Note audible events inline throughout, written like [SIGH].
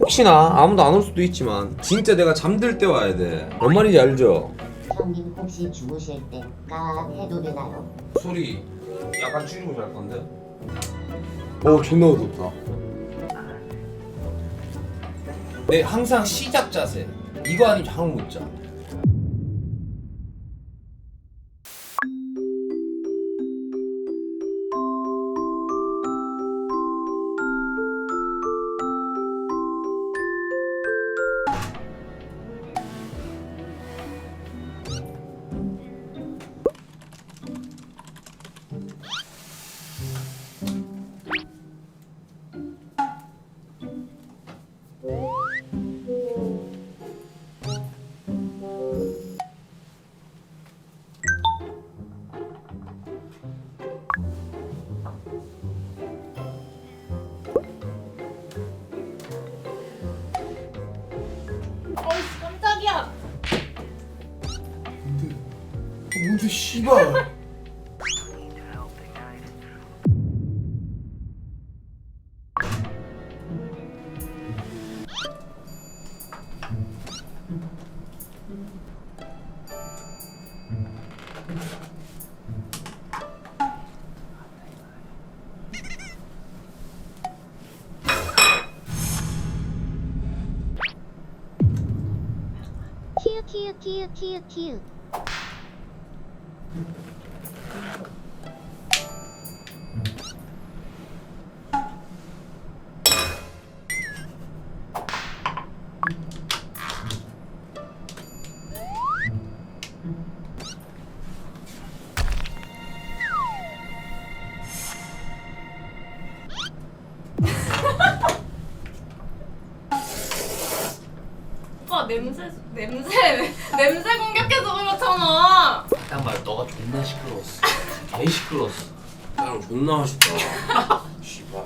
혹시나 아무도 안 올 수도 있지만 진짜 내가 잠들 때 와야 돼. 뭔 말인지 알죠? 형님 혹시 주무실 때까 해도 되나요? 소리 약간 줄이고 잘 건데. 어 존나 어둡다. 내 항상 시작 자세. 이거 아니면 잠을 못 자. 어이 깜짝이야. 뭔데 씨발. 키읔 키읔 키읔 키읔 키읔 냄새 냄새 냄새 공격해서 그렇잖아. 딱 말, 너가 존나 시끄러웠어. 개 시끄러웠어. 형 존나 맛있다. 씨발.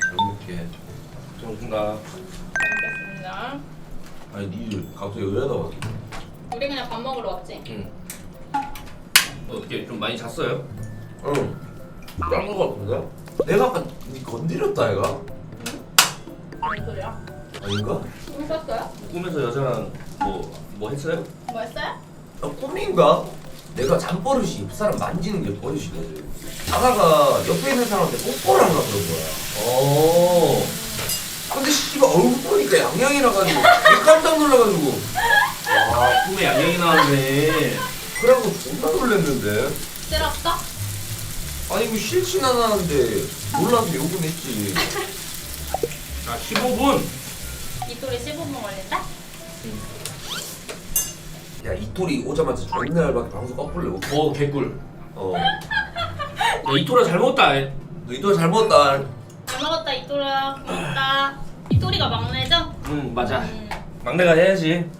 잘 먹게. 좀? 알겠습니다. 아니 니 갑자기 왜 하다 왔지? 우리 그냥 밥 먹으러 왔지. 응. 어떻게 좀 많이 잤어요? 응. 짠거 같은데? 내가 아까 니 건드렸다 얘가? 무슨 소리야? 아닌가? 꿈 꿨어요? 꿈에서 여자랑 뭐 뭐 했어요? 뭐 했어요? 아, 꿈인가? 내가 잠버릇이 옆 사람 만지는 게 버릇이거든. 자다가 옆에 있는 사람한테 뽀뽀를 하려 그런 거야. 어. 근데 씨발 얼굴 보니까 양양이라 가지고 개 깜짝 놀라가지고 와 꿈에 양양이 나왔네. 그래갖고 존나 놀랬는데 싫었어? 아니 이거 싫진 않았는데 놀라서 욕은 했지 자 15분. 이 소리 15분 걸린다? 야 이토리 오자마자 존나 얇게 방송 꺾을래 어 개꿀. 어너 야, 이토라 잘 먹었다. 이토리 잘 먹었다 잘 먹었다 이토리야. 고맙다. 이토리가 막내죠? 응 맞아. 음. 막내가 해야지.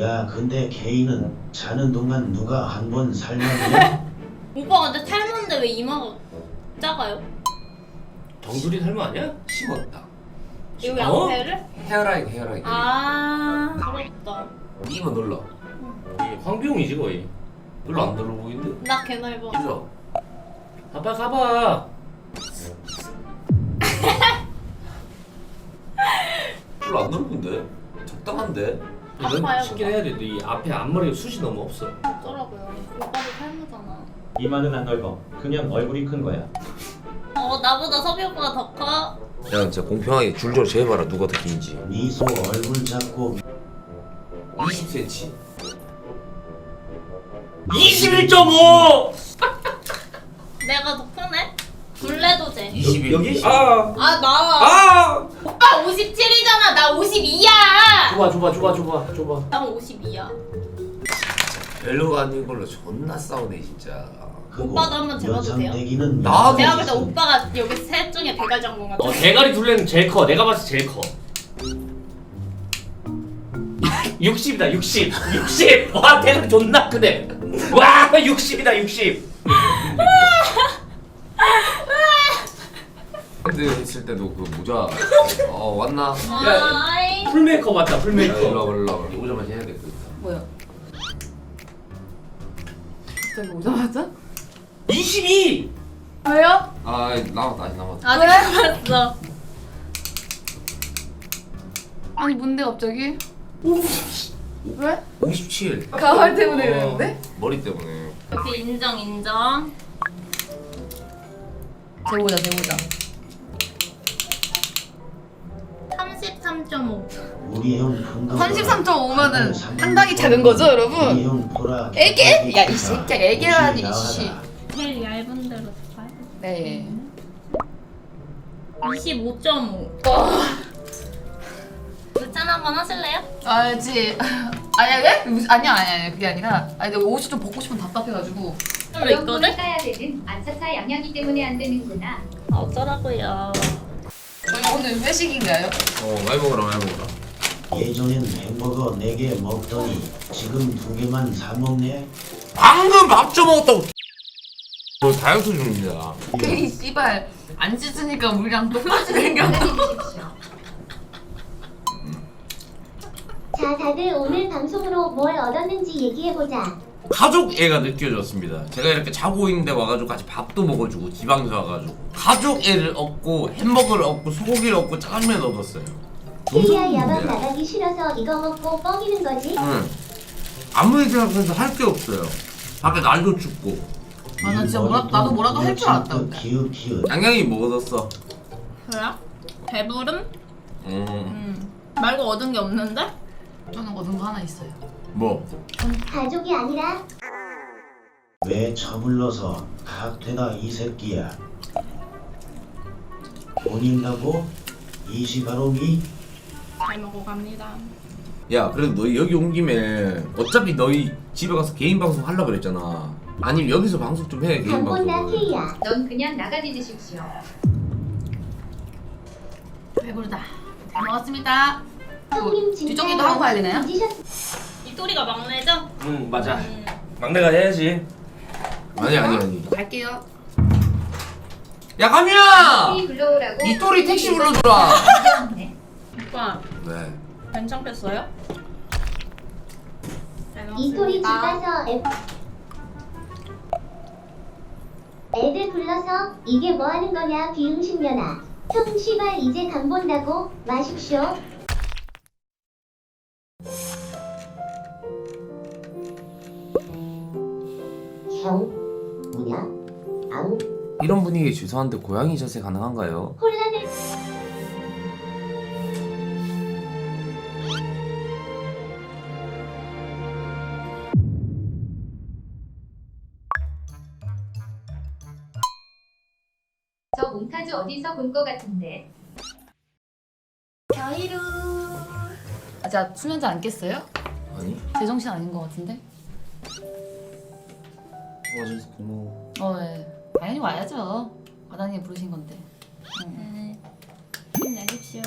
야, 근데 개인은 자는 동안 누가 한 번 살만해? [LAUGHS] 오빠 근데 탈모인데 왜 이마가 작아요? 정수리 닮은 아니야? 심었다 여기 어? 앞에를? 헤어라인 헤어라인 아 부럽다. 이만 놀라 이게 황비용이지 거의. 별로 안 놀라 보이는데? 나 개 넓어. 그죠? 가봐 가봐. [LAUGHS] 별로 안 넓은데? 적당한데? 아파요, 신긴 해야 돼. 이 앞에 앞머리가 숱이 너무 없어. 어쩌라고요. 오빠도 탈모잖아. 이마는 안 넓어. 그냥 얼굴이 큰 거야. 어 나보다 섭이 오빠가 더 커. 야 진짜 공평하게 줄줄 재봐라 누가 더 긴지 미소 얼굴 작고 20cm 21.5. 내가 더 크네? 둘레도 돼. 21 여기? 아. 아 나와. 아. 오빠 57이잖아. 나 52야. 줘봐 줘봐 줘봐 줘봐 줘봐. 난 52야. 별로가 아닌 걸로 존나 싸우네 진짜 오빠도 한번 재봐도 돼요? 여sam대기는 나도 내가 볼때 오빠가 여기 셋 중에 대가장군 같아. 어 대가리 둘레는 제일 커. 내가 봤을 때 제일 커. 60이다 60 60. 와 대가리 존나 크네. 와 60이다 60. 핸드 했을 때도 그 모자 어 왔나? 아이. 풀메이커 맞다 야, 풀메이커. 일로 와봐 오자마자 해야 돼 그거 뭐야? 갑자기 오자마자? 22. 왜요? 아 남았다 아직 남았다 아직 안 봤어. 아니 뭔데 갑자기? 왜? 57 가발 때문에 어. 그랬는데? 머리 때문에 오케이 인정 인정. 재보자 재보자 33.5. 우리 형 큰거 33.5면은 상당히 작은 거죠 여러분? 형 보라 애기? 야, 이 새끼야, 애기라니, 이 씨. 네 25.5. 짠 한번 하실래요? 알지 [LAUGHS] 아니야 왜? 아니야 아니야 아니야 그게 아니라 아니 내가 옷이 좀 벗고 싶으면 답답해가지고 좀 있거든? 까야 되는 아차차 양념이 때문에 안 되는구나. 어쩌라고요. 저희 오늘 회식인가요? 어 많이 먹어라 많이 먹어라 예전엔 햄버거 4개 먹더니 지금 2개만 사 먹네 방금 밥 좀 먹었다고 뭐 다이어트 중입니다. 이 씨발 안 씻으니까 우리랑 똑같이 생겼어. 자, 다들 오늘 방송으로 뭘 얻었는지 얘기해보자. 가족 애가 느껴졌습니다. 제가 이렇게 자고 있는데 와가지고 같이 밥도 먹어주고 지방서 와가지고 가족 애를 얻고 햄버거를 얻고 소고기를 얻고 짜장면 얻었어요. 테리야 야방 응 나가기 싫어서 이거 먹고 뻥이는 거지? 아무리 생각해도 할 게 없어요. 밖에 날도 춥고 아, 나 진짜 뭐라- 나도 뭐라도 할 줄 알았다, 근데. 기웃 기웃 양양이 뭐 얻었어? 그래? 배부름? 음, 음. 말고 얻은 게 없는데? 저는 얻은 거 하나 있어요 뭐? 가족이 아니라 왜 처불러서 각대다 이 새끼야 본인다고? 이 시가로미? 잘 먹어갑니다. 야 그래도 너희 여기 온 김에 어차피 너희 집에 가서 개인 방송 하려고 그랬잖아 아니면 여기서 방송 좀 해 개인 테리야. 넌 그냥 나가지 드십시오. 배부르다 잘 먹었습니다 형님 진짜 뒷정리도 하고 가야 되나요? 뒤지셨... 이 또리가 막내죠? 응 맞아. 음. 막내가 해야지. 아니 아니 아니 갈게요 야 가미야! 이 불러오라고. 이 또리 택시 불러줘라 네. 오빠 네 괜찮겠어요? 잘이 토리 집 먹습니다. 가서 애... 애들 불러서 이게 뭐 하는 거냐 비응신년아. 형 씨발 이제 간 본다고 마십시오. 형 뭐냐? 앙 이런 분위기에 죄송한데 고양이 자세 가능한가요? 혼란을 저 몽타주 어디서 본 거 같은데. 겨이루 아 제가 수면제 안 깼어요? 아니 제정신 아닌 것 같은데? 와줘서 고마워 어 예. 당연히 와야죠 과장님 부르신 건데 응. 네. 힘내십시오.